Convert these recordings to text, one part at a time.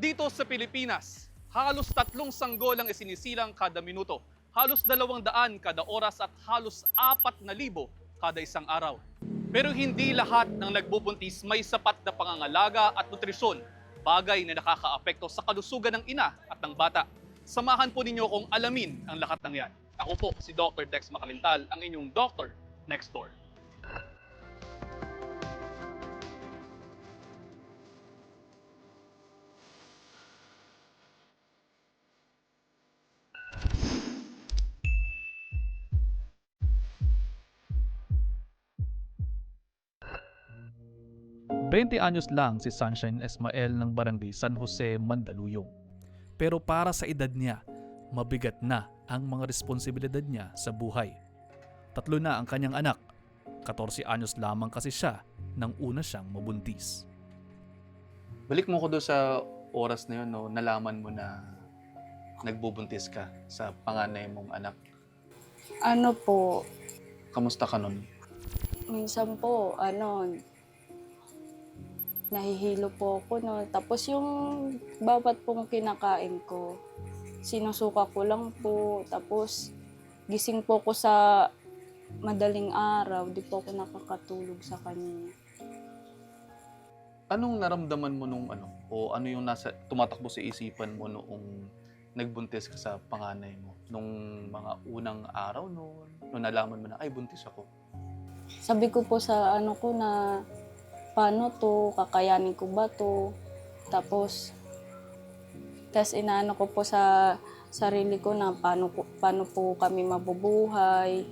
Dito sa Pilipinas, halos tatlong sanggol ang isinisilang kada minuto, halos dalawang daan kada oras at halos apat na libo kada isang araw. Pero hindi lahat ng nagbubuntis may sapat na pangangalaga at nutrisyon, bagay na nakakaapekto sa kalusugan ng ina at ng bata. Samahan po ninyo kong alamin ang lahat ng yan. Ako po si Dr. Dex Makalintal, ang inyong doctor next door. Bente anyos lang si Sunshine Esmael ng barangay San Jose, Mandaluyong. Pero para sa edad niya, mabigat na ang mga responsibilidad niya sa buhay. Tatlo na ang kanyang anak. 14 anyos lamang kasi siya nang una siyang mabuntis. Balik mo ko doon sa oras na yun, no, nalaman mo na nagbubuntis ka sa panganay mong anak. Ano po, Kamusta ka nun? minsan po, ano, nahihilo po ako no. Tapos yung bawat pong kinakain ko, sinusuka ko lang po. Tapos gising po ko sa madaling araw, di po ako nakakatulog sa kanya. Anong naramdaman mo nung ano? O ano yung nasa, tumatakbo sa isipan mo noong nagbuntis ka sa panganay mo? Nung mga unang araw noon, nung nalaman mo na, ay buntis ako. Sabi ko po sa ano ko na, paano to, kakayanin ko ba to? Tapos, tas inaano ko po sa sarili ko na paano, paano po kami mabubuhay.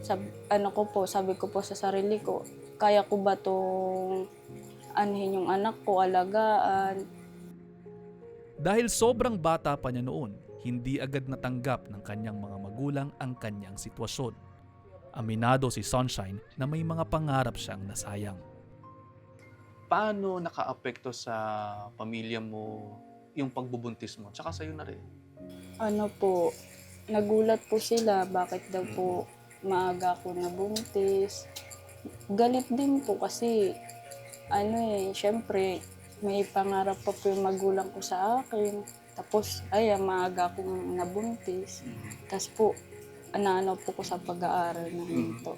Sab, ano ko po, sabi ko po sa sarili ko, kaya ko ba tong anhin yung anak ko, alagaan. Dahil sobrang bata pa niya noon, hindi agad natanggap ng kanyang mga magulang ang kanyang sitwasyon. Aminado si Sunshine na may mga pangarap siyang nasayang. Paano nakaapekto sa pamilya mo yung pagbubuntis mo? Tsaka sa'yo na rin. Ano po, nagulat po sila, bakit daw po maaga ako nabuntis. Galit din po kasi, ano eh, syempre, may pangarap pa po yung magulang ko sa akin. Tapos, ay, maaga akong nabuntis. Tapos po, ano po ko sa pag-aaral na ito.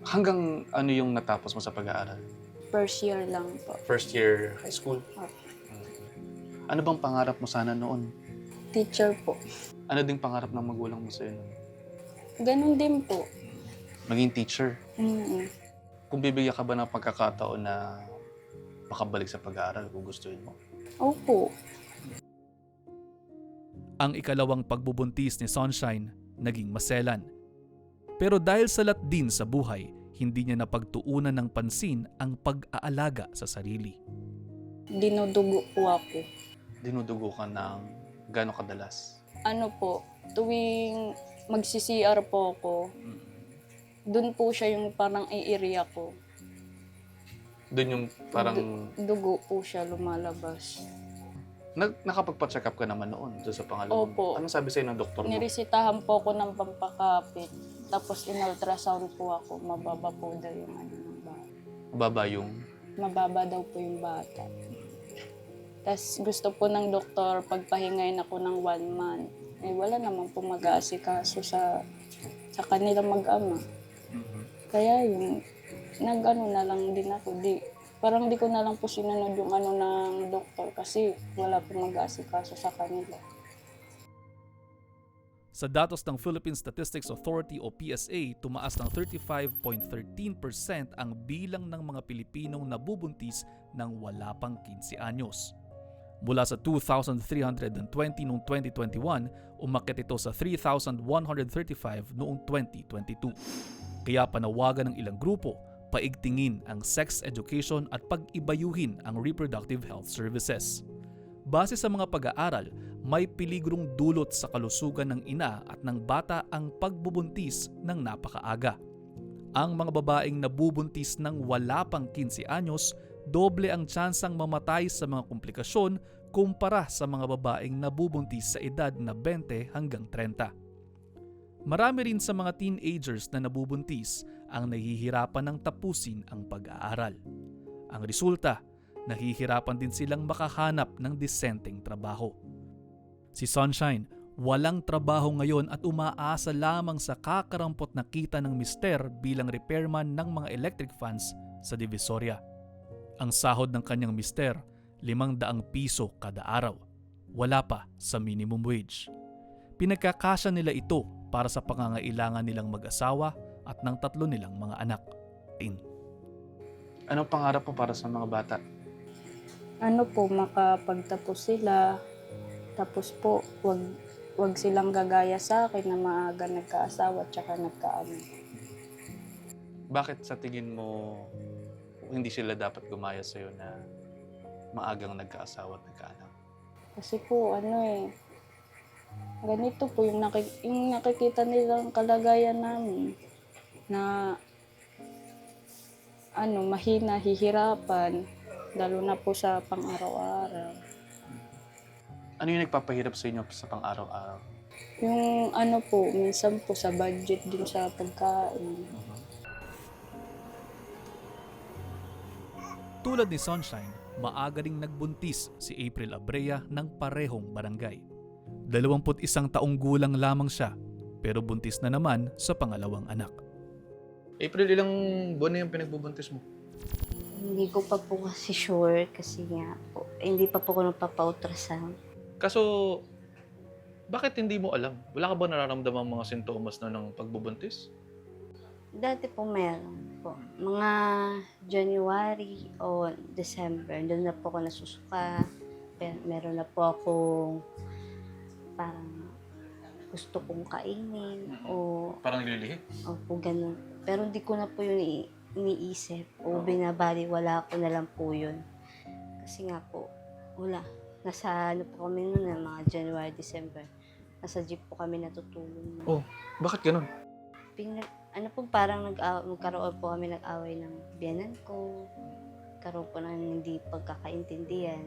Hanggang ano yung natapos mo sa pag-aaral? First year lang po. First year high school? Opo. Ano bang pangarap mo sana noon? Teacher po. Ano ding pangarap ng magulang mo sa'yo noon? Ganun din po. Maging teacher. Mm Kung bibigyan ka ba ng pagkakataon na makabalik sa pag-aaral kung gusto mo? Opo. Ang ikalawang pagbubuntis ni Sunshine naging maselan. Pero dahil salat din sa buhay, hindi niya napagtuunan ng pansin ang pag-aalaga sa sarili. Dinudugo po ako. Dinudugo ka ng gano'ng kadalas? ano po, tuwing magsi-CR po ako, dun po siya yung parang i-area ko. Doon yung parang... Dugo po siya lumalabas. Nag, nakapagpa-check up ka naman noon doon sa pangalawang. Opo. Anong sabi sa'yo ng doktor mo? Niresitahan po ako ng pampakapit. Tapos in-ultrasound po ako, mababa po daw yung ano ng bata. Baba yung... Mababa daw po yung bata. Tapos gusto po ng doktor, pagpahingayin ako ng one month. Eh wala naman po mag-aasikaso sa, sa kanila mag-ama. Kaya yun, nag-ano na lang din ako. Di, parang di ko na lang po sinunod yung ano ng doktor kasi wala po mag-aasikaso sa kanila. Sa datos ng Philippine Statistics Authority o PSA, tumaas ng 35.13% ang bilang ng mga Pilipinong nabubuntis ng wala pang 15 anyos. Mula sa 2,320 noong 2021, umakyat ito sa 3,135 noong 2022. Kaya panawagan ng ilang grupo, paigtingin ang sex education at pag-ibayuhin ang reproductive health services. Base sa mga pag-aaral, may peligrong dulot sa kalusugan ng ina at ng bata ang pagbubuntis ng napakaaga. Ang mga babaeng nabubuntis ng wala pang 15 anyos, doble ang tsansang mamatay sa mga komplikasyon kumpara sa mga babaeng nabubuntis sa edad na 20 hanggang 30. Marami rin sa mga teenagers na nabubuntis ang nahihirapan ng tapusin ang pag-aaral. Ang resulta, nahihirapan din silang makahanap ng disenteng trabaho. Si Sunshine, walang trabaho ngayon at umaasa lamang sa kakarampot na kita ng mister bilang repairman ng mga electric fans sa Divisoria. Ang sahod ng kanyang mister, limang daang piso kada araw. Wala pa sa minimum wage. Pinagkakasya nila ito para sa pangangailangan nilang mag-asawa at ng tatlo nilang mga anak. In. Anong pangarap mo para sa mga bata? Ano po, makapagtapos sila. Tapos po, wag, wag silang gagaya sa akin na maaga nagkaasawa at saka nagkaano. Bakit sa tingin mo hindi sila dapat gumaya sa'yo na maagang nagkaasawa at nagkaanak? Kasi po, ano eh, ganito po yung, nakik- yung nakikita nilang kalagayan namin na ano, mahina, hihirapan, lalo na po sa pang-araw-araw. Ano yung nagpapahirap sa inyo sa pang-araw-araw? Yung ano po, minsan po sa budget din sa pagkain. Tulad ni Sunshine, maaga ring nagbuntis si April Abrea ng parehong barangay. 21 taong gulang lamang siya pero buntis na naman sa pangalawang anak. April, ilang buwan na yung pinagbubuntis mo? Hindi ko pa po kasi sure kasi nga po, hindi pa po ako nagpapa-ultrasound. Kaso, bakit hindi mo alam? Wala ka ba nararamdaman mga sintomas na ng pagbubuntis? Dati po meron po. Mga January o December, doon na po ako nasusuka. Pero meron na po akong parang gusto kong kainin o, Parang naglilihi? o po ganun. Pero hindi ko na po yun i- iniisip o binabali, wala ko na lang po yun. Kasi nga po, wala. Nasa ano po kami noon, mga January, December. Nasa jeep po kami natutulog. Oh. Bakit ganun? Pinag, ano po, parang nag magkaroon po kami nag-away ng biyanan ko. Karoon po ng hindi pagkakaintindihan.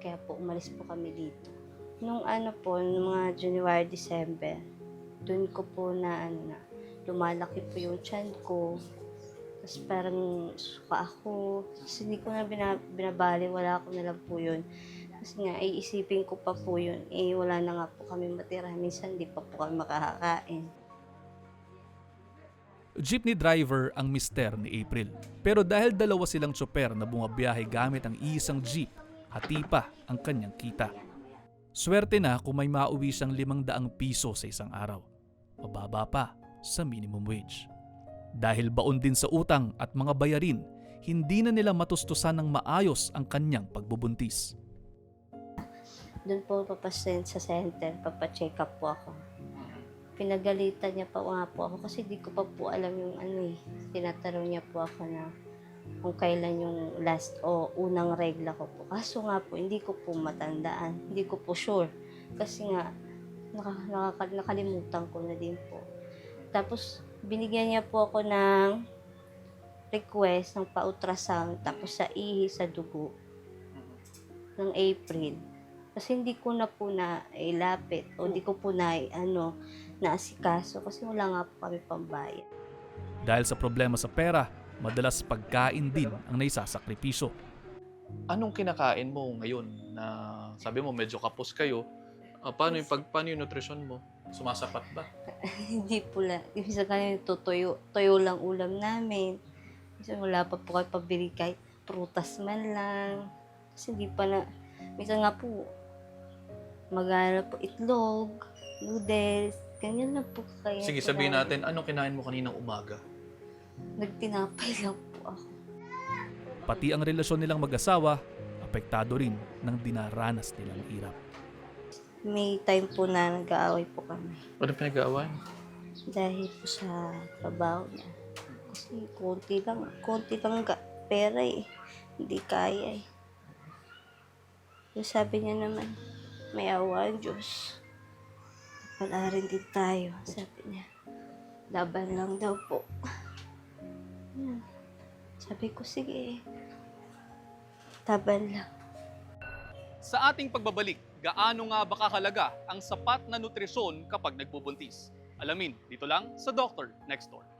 Kaya po, umalis po kami dito. Nung ano po, nung mga January, December, dun ko po na, ano na, lumalaki po yung tiyan ko. Tapos parang suka ako. Tapos hindi ko na bina, binabali, wala ko na lang po yun. Kasi nga, iisipin ko pa po yun. Eh, wala na nga po kami matira. Minsan, di pa po kami makakakain. Jeepney driver ang mister ni April. Pero dahil dalawa silang tsoper na bumabiyahe gamit ang isang jeep, hati pa ang kanyang kita. Swerte na kung may mauwi siyang limang daang piso sa isang araw. Mababa pa sa minimum wage. Dahil baon din sa utang at mga bayarin, hindi na nila matustusan ng maayos ang kanyang pagbubuntis. Doon po papasend sa center, papacheck up po ako. Pinagalitan niya pa nga po ako kasi di ko pa po alam yung ano eh. Tinatanong niya po ako na kung kailan yung last o unang regla ko po. Kaso nga po, hindi ko po matandaan. Hindi ko po sure. Kasi nga, naka, nakalimutan ko na din po. Tapos, binigyan niya po ako ng request ng pa-ultrasound tapos sa ihi sa dugo ng April. Kasi hindi ko na po na ilapit o hindi ko po na ano, naasikaso kasi wala nga po kami pambayad. Dahil sa problema sa pera, madalas pagkain din ang naisasakripisyo. Anong kinakain mo ngayon na sabi mo medyo kapos kayo? Ah, paano yung pag paano yung nutrition mo? Sumasapat ba? hindi po lang. Minsan kami tutuyo, tuyo lang ulam namin. Minsan wala pa po kayo pabili kahit prutas man lang. Kasi hindi pa na, minsan nga po, magana po itlog, noodles, ganyan lang po kaya. Sige, sabihin natin, anong kinain mo kaninang umaga? Nagtinapay lang po ako. Pati ang relasyon nilang mag-asawa, apektado rin ng dinaranas nilang hirap. May time po na nag-aaway po kami. Ano pinag-aawayan? Dahil po sa trabaho niya. Kasi konti lang, konti lang ga, pera eh. Hindi kaya eh. Yung sabi niya naman, may awa ang Diyos. Wala rin din tayo, sabi niya. Laban lang daw po. Yan. Sabi ko, sige. Laban lang. Sa ating pagbabalik, gaano nga ba kahalaga ang sapat na nutrisyon kapag nagbubuntis? Alamin dito lang sa Doctor Next Door.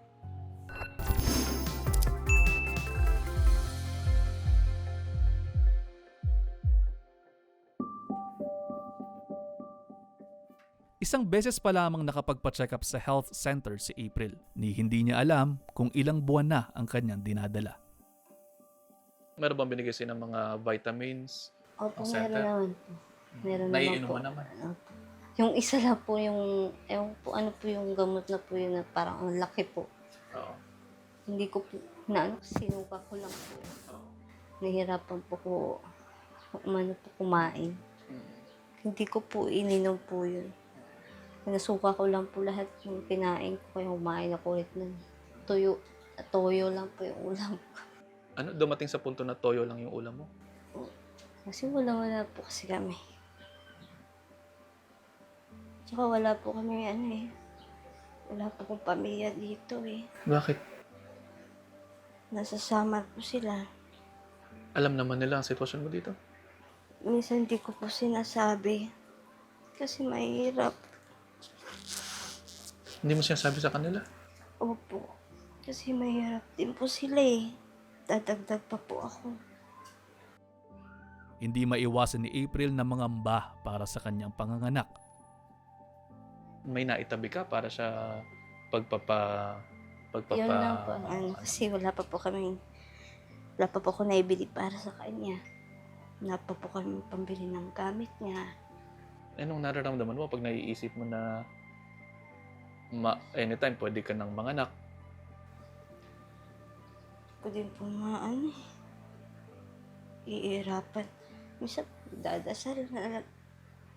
Isang beses pa lamang nakapagpa-check up sa health center si April. Ni hindi niya alam kung ilang buwan na ang kanyang dinadala. Meron bang binigay sa'yo ng mga vitamins? Opo, Ang meron center? naman po. Meron naman po. mo naman. Opo. Yung isa lang po yung, ewan po, ano po yung gamot na po yun na parang ang laki po. Oo. Hindi ko po, na ano, sinuka ko lang po. Nahirapan po ko, umano po kumain. Hindi ko po ininom po yun. Nasuka ko lang po lahat ng kinain ko, kaya kumain ako ulit ng tuyo. Toyo lang po yung ulam ko. Ano, dumating sa punto na toyo lang yung ulam mo? Kasi wala wala po kasi kami. Tsaka wala po kami ano eh. Wala po kong pamilya dito eh. Bakit? Nasasama po sila. Alam naman nila ang sitwasyon mo dito. Minsan di ko po sinasabi. Kasi mahirap. Hindi mo sinasabi sa kanila. Opo. Kasi mahirap din po sila eh. Dadagdag pa po ako. Hindi maiwasan ni April na mangamba para sa kanyang panganganak. May naitabi ka para sa pagpapa... Pagpapa... Yun lang po. Ano, kasi wala pa po kami. Wala pa po ako naibili para sa kanya. Wala pa po kami pambili ng gamit niya. Anong nararamdaman mo pag naiisip mo na ma anytime pwede ka ng manganak? Pwede po maano eh. Iirapan. Minsan, dadasal na lang.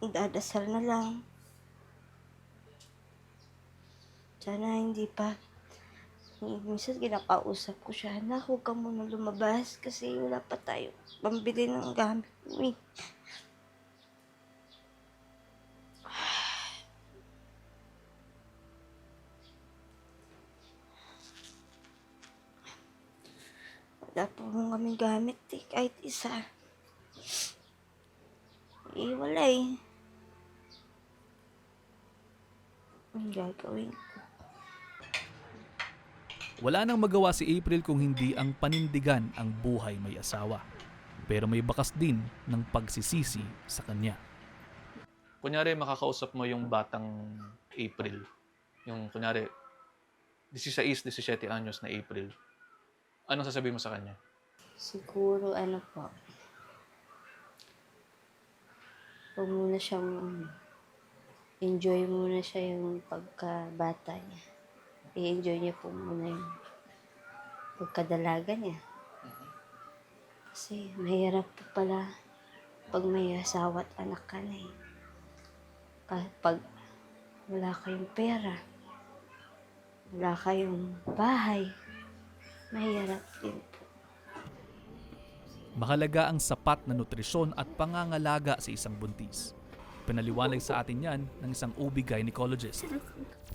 Dadasal na lang. Sana hindi pa. Minsan kinakausap ko siya, anak, huwag ka muna lumabas kasi wala pa tayo pambili ng gamit mo eh. Wala po mong kaming gamit eh, kahit isa. Eh, wala eh. Ang gagawin ko? Wala nang magawa si April kung hindi ang panindigan ang buhay may asawa. Pero may bakas din ng pagsisisi sa kanya. Kunyari, makakausap mo yung batang April. Yung, kunyari, 16, 17 anyos na April. Anong sasabihin mo sa kanya? Siguro, ano po. Huwag muna siyang, enjoy muna siya yung pagkabata niya. I-enjoy niya po muna yung pagkadalaga niya. Kasi mahirap po pala pag may asawa at anak ka na eh. Pa- Pag wala kayong pera, wala kayong bahay, mahirap din po. Mahalaga ang sapat na nutrisyon at pangangalaga sa isang buntis. Pinaliwanag sa atin yan ng isang OB gynecologist.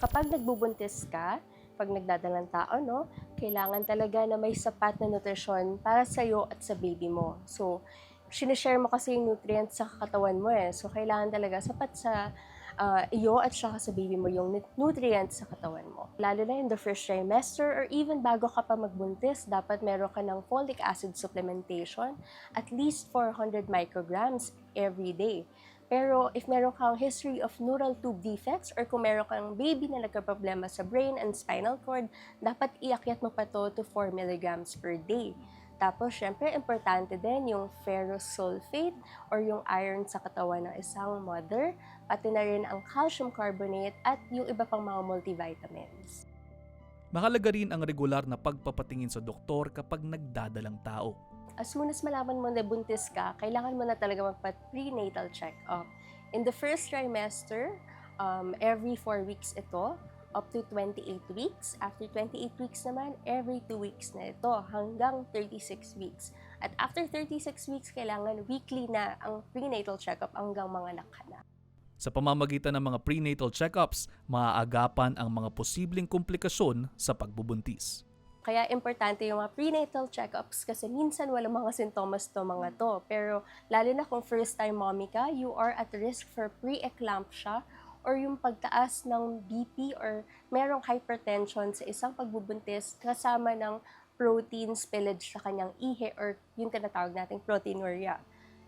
kapag nagbubuntis ka, pag nagdadalang tao, no, kailangan talaga na may sapat na nutrisyon para sa iyo at sa baby mo. So, sinishare mo kasi yung nutrients sa katawan mo eh. So, kailangan talaga sapat sa ah, iyo at saka sa baby mo yung nut- nutrients sa katawan mo. Lalo na in the first trimester or even bago ka pa magbuntis, dapat meron ka ng folic acid supplementation at least 400 micrograms every day. Pero if meron kang history of neural tube defects or kung meron kang baby na nagka-problema sa brain and spinal cord, dapat iakyat mo pa to to 4 milligrams per day. Tapos, syempre, importante din yung ferrous sulfate or yung iron sa katawan ng isang mother, pati na rin ang calcium carbonate at yung iba pang mga multivitamins. Mahalaga rin ang regular na pagpapatingin sa doktor kapag nagdadalang tao. as soon as malaman mo na buntis ka, kailangan mo na talaga magpa-prenatal check-up. In the first trimester, um, every 4 weeks ito, up to 28 weeks. After 28 weeks naman, every 2 weeks na ito, hanggang 36 weeks. At after 36 weeks, kailangan weekly na ang prenatal check-up hanggang mga anak ka na. Sa pamamagitan ng mga prenatal check-ups, maaagapan ang mga posibleng komplikasyon sa pagbubuntis. Kaya importante yung mga prenatal check-ups kasi minsan walang mga sintomas to mga to. Pero lalo na kung first time mommy ka, you are at risk for pre-eclampsia or yung pagtaas ng BP or merong hypertension sa isang pagbubuntis kasama ng protein spillage sa kanyang ihi or yung tinatawag nating proteinuria.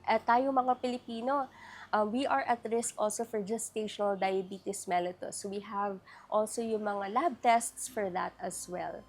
At tayo mga Pilipino, uh, we are at risk also for gestational diabetes mellitus. So we have also yung mga lab tests for that as well.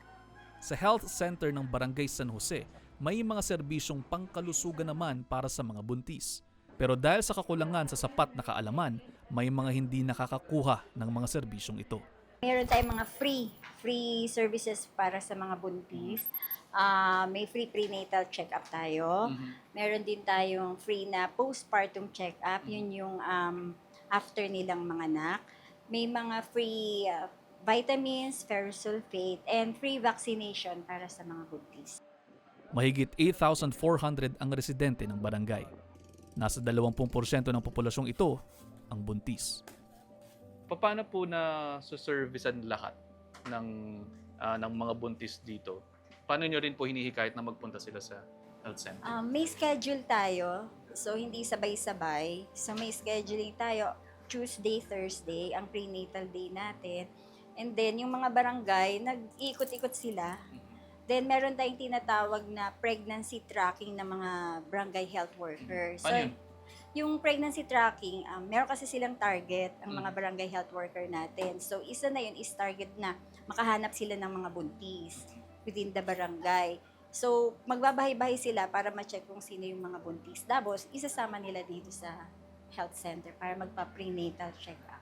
Sa health center ng Barangay San Jose, may mga serbisyong pangkalusugan naman para sa mga buntis. Pero dahil sa kakulangan sa sapat na kaalaman, may mga hindi nakakakuha ng mga serbisyong ito. Meron tayong mga free, free services para sa mga buntis. Ah, may free prenatal check-up tayo. Meron din tayong free na postpartum check-up. Yun yung um, after nilang mga anak. May mga free ah, vitamins, ferrous sulfate, and free vaccination para sa mga buntis. Mahigit 8,400 ang residente ng barangay. Nasa 20% ng populasyong ito ang buntis. Paano po na suservicean lahat ng ah, ng mga buntis dito? Paano nyo rin po hinihikayat na magpunta sila sa health center? Um, may schedule tayo. So, hindi sabay-sabay. So, may scheduling tayo. Tuesday, Thursday, ang prenatal day natin. And then, yung mga barangay, nag-ikot-ikot sila. Then, meron tayong tinatawag na pregnancy tracking ng mga barangay health workers. So, Paano yun? yung pregnancy tracking, um, meron kasi silang target, ang mga Mm. barangay health worker natin. So, isa na yun is target na makahanap sila ng mga buntis within the barangay. So, magbabahay-bahay sila para ma-check kung sino yung mga buntis. Tapos, isasama nila dito sa health center para magpa-prenatal check-up.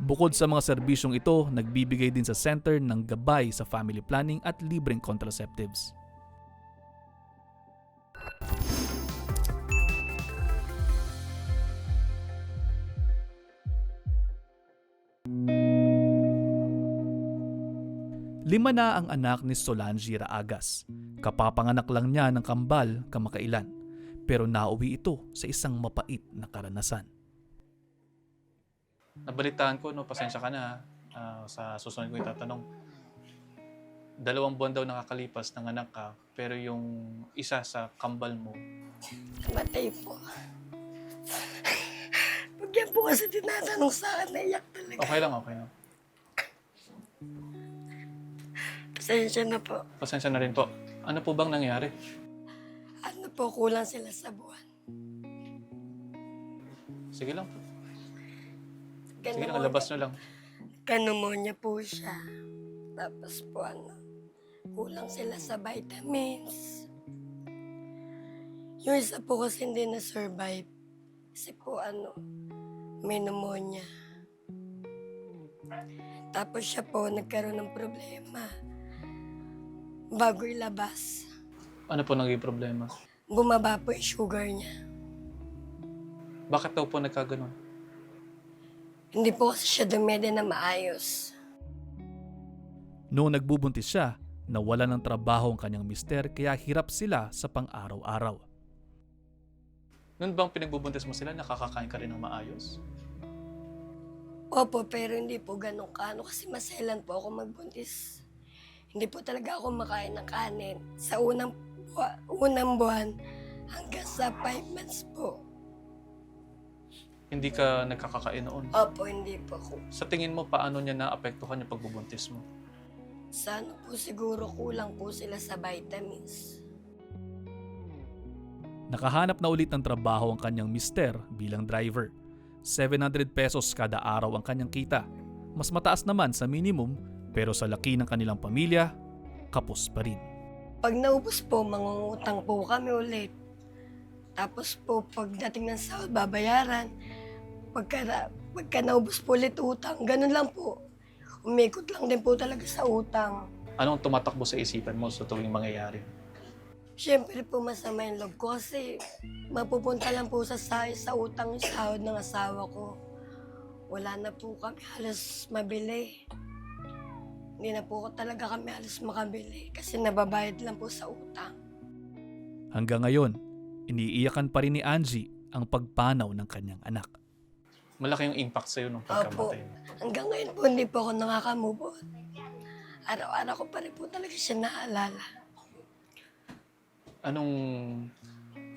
Bukod sa mga serbisyong ito, nagbibigay din sa center ng gabay sa family planning at libreng contraceptives. Lima na ang anak ni Solange Raagas. Kapapanganak lang niya ng kambal kamakailan. Pero nauwi ito sa isang mapait na karanasan. Nabalitaan ko, no, pasensya ka na ah, sa susunod ko itatanong. Dalawang buwan daw nakakalipas ng anak ka, pero yung isa sa kambal mo, Namatay po. Pag yan po kasi tinatanong sa akin, naiyak talaga. okay lang, okay lang. Pasensya na po. Pasensya na rin po. Ano po bang nangyari? Ano po, kulang sila sa buwan. Sige lang. Sige lang, labas na lang. Pneumonia po siya. Tapos po ano, kulang sila sa vitamins. Yung isa po kasi hindi na-survive. Kasi po ano, may pneumonia. Tapos siya po nagkaroon ng problema. Bago ilabas, Ano po naging problema? bumaba po yung sugar niya. Bakit daw po nagkaganon? Hindi po kasi siya dumede na maayos. Noong nagbubuntis siya, nawala ng trabaho ang kanyang mister kaya hirap sila sa pang-araw-araw. Noon bang pinagbubuntis mo sila, nakakakain ka rin ng maayos? Opo, pero hindi po ganun kaano kasi maselan po ako magbuntis. Hindi po talaga ako makain ng kanin. Sa unang, buwa- unang buwan hanggang sa 5 months po. Hindi ka nagkakakain noon. Opo, hindi po ako. Sa tingin mo, paano niya naapektuhan yung pagbubuntis mo? Sa ano po siguro kulang po sila sa vitamins. Nakahanap na ulit ng trabaho ang kanyang mister bilang driver. 700 pesos kada araw ang kanyang kita. Mas mataas naman sa minimum pero sa laki ng kanilang pamilya, kapos pa rin. Pag naubos po, mangungutang po kami ulit. Tapos po, pagdating ng sahod, babayaran. Pagka, pagka naubos po ulit utang, ganun lang po. Umikot lang din po talaga sa utang. Anong tumatakbo sa isipan mo sa tuwing mangyayari? Siyempre po masama yung loob ko kasi mapupunta lang po sa, sa, sa utang yung sahod ng asawa ko. Wala na po kami halos mabili. Hindi na po talaga kami halos makabili kasi nababayad lang po sa utang. Hanggang ngayon, iniiyakan pa rin ni Angie ang pagpanaw ng kanyang anak. Malaki yung impact sa'yo nung pagkamatay mo. Hanggang ngayon po hindi po ako nakakamove on. Araw-araw ko pa rin po talaga siya naalala. Anong,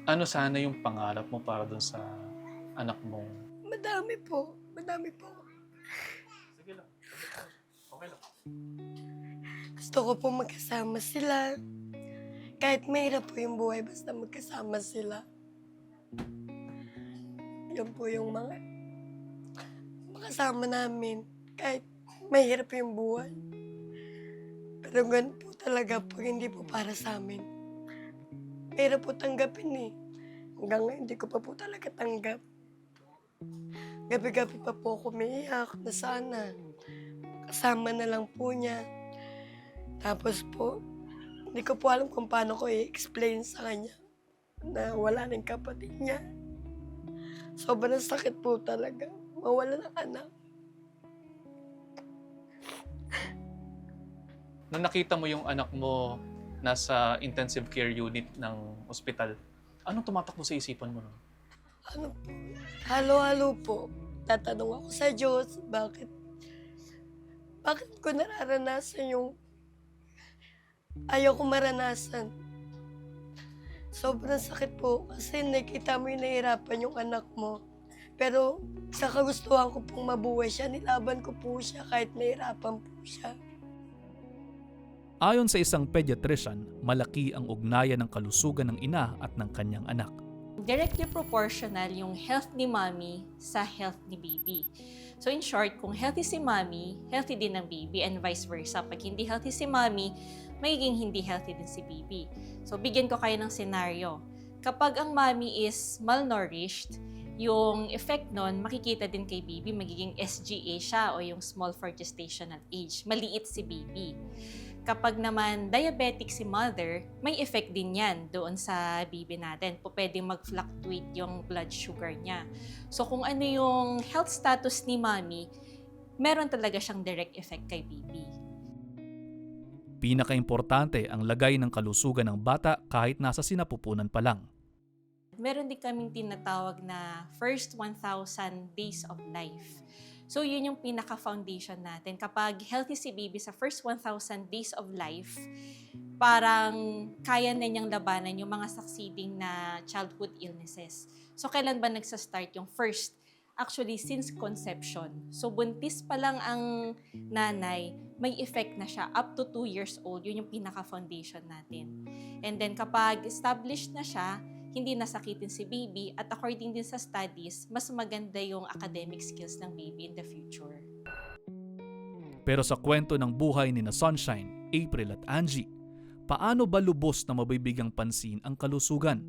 ano sana yung pangarap mo para dun sa anak mo? Madami po. Madami po. Gusto ko po magkasama sila. kahit mahirap po yung buhay, basta magkasama sila. Yan po yung mga makasama namin. Kahit mahirap yung buhay. Pero ganun po talaga pag hindi po para sa amin. Mahirap po tanggapin eh. Hanggang ngayon, hindi ko pa po talaga tanggap. Gabi-gabi pa po ako umiiyak na sana. Kasama na lang po niya. Tapos po, hindi ko po alam kung paano ko i-explain sa kanya na wala ng kapatid niya. Sobrang sakit po talaga. Mawala ng anak. Nung nakita mo yung anak mo nasa intensive care unit ng ospital, anong tumatakbo sa isipan mo nun? Ano po, halo-halo po. Tatanong ako sa Diyos, bakit, bakit ko nararanasan yung ayaw ko maranasan. Sobrang sakit po kasi nakita mo yung nahihirapan yung anak mo. Pero sa kagustuhan ko pong mabuhay siya, nilaban ko po siya kahit nahihirapan po siya. Ayon sa isang pediatrician, malaki ang ugnayan ng kalusugan ng ina at ng kanyang anak. directly proportional yung health ni mommy sa health ni baby. So in short, kung healthy si mommy, healthy din ang baby and vice versa. Pag hindi healthy si mommy, magiging hindi healthy din si baby. So bigyan ko kayo ng scenario. Kapag ang mommy is malnourished, yung effect nun, makikita din kay baby, magiging SGA siya o yung small for gestational age. Maliit si baby. Kapag naman diabetic si mother, may effect din yan doon sa baby natin. Po pwedeng mag-fluctuate yung blood sugar niya. So kung ano yung health status ni mommy, meron talaga siyang direct effect kay baby. Pinakaimportante ang lagay ng kalusugan ng bata kahit nasa sinapupunan pa lang. Meron din kaming tinatawag na first 1,000 days of life. So yun yung pinaka-foundation natin. Kapag healthy si baby sa first 1,000 days of life, parang kaya na niyang labanan yung mga succeeding na childhood illnesses. So kailan ba nagsa-start yung first? Actually, since conception. So buntis pa lang ang nanay, may effect na siya. Up to 2 years old, yun yung pinaka-foundation natin. And then kapag established na siya, hindi nasakitin si baby at according din sa studies, mas maganda yung academic skills ng baby in the future. Pero sa kwento ng buhay ni na Sunshine, April at Angie, paano ba lubos na mabibigyang pansin ang kalusugan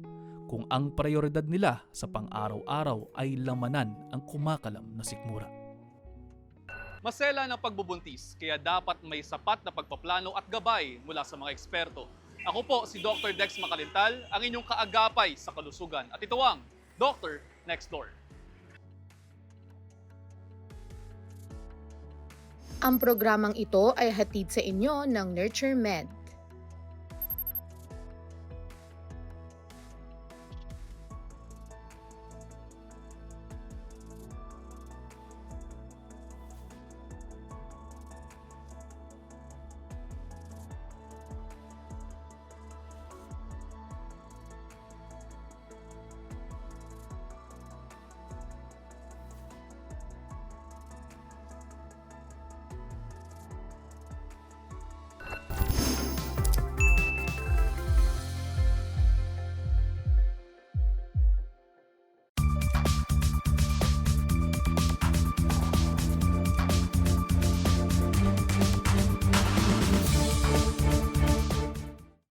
kung ang prioridad nila sa pang-araw-araw ay lamanan ang kumakalam na sikmura? Masela ng pagbubuntis, kaya dapat may sapat na pagpaplano at gabay mula sa mga eksperto. Ako po si Dr. Dex Makalintal, ang inyong kaagapay sa kalusugan. At ito ang Dr. Next Door. Ang programang ito ay hatid sa inyo ng Nurture Med